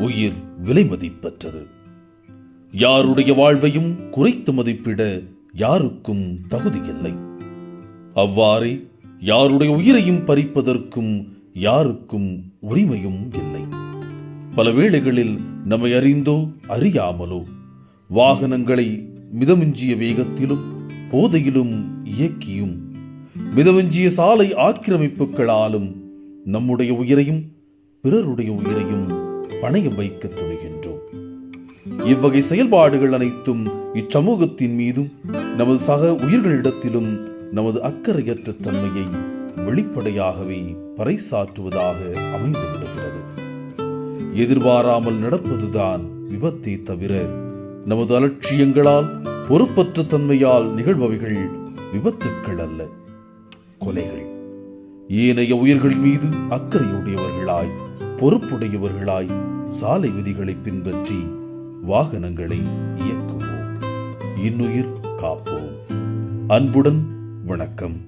உயிர் விலை மதிப்பற்றது. யாருடைய வாழ்வையும் குறைத்து மதிப்பிட யாருக்கும் தகுதியில்லை அவ்வாறே யாருடைய உயிரையும் பறிப்பதற்கும் யாருக்கும் உரிமையும் இல்லை. பல வேளைகளில் நம்மை அறிந்தோ அறியாமலோ வாகனங்களை மிதமிஞ்சிய வேகத்திலும் போதையிலும் இயக்கியும் மிதமிஞ்சிய சாலை ஆக்கிரமிப்புகளாலும் நம்முடைய உயிரையும் பிறருடைய உயிரையும் பணையம் வைக்க துணிகின்றோம். இவ்வகை செயல்பாடுகள் அனைத்தும் இச்சமூகத்தின் மீதும் நமது சக உயிர்களிடத்திலும் நமது அக்கறையற்ற தன்மையை வெளிப்படையாகவே பறைசாற்றுவதாக அமைந்து விடுகிறது. எதிர்பாராமல் நடப்பதுதான் விபத்தை தவிர நமது அலட்சியங்களால் பொறுப்பற்ற தன்மையால் நிகழ்பவைகள் விபத்துக்கள் அல்ல கொலைகள். ஏனைய உயிர்கள் மீது அக்கறையுடையவர்களாய் பொறுப்புடையவர்களாய் சாலை விதிகளை பின்பற்றி வாகனங்களை இயக்குவோம். இன்னுயிர் காப்போம். அன்புடன் வணக்கம்.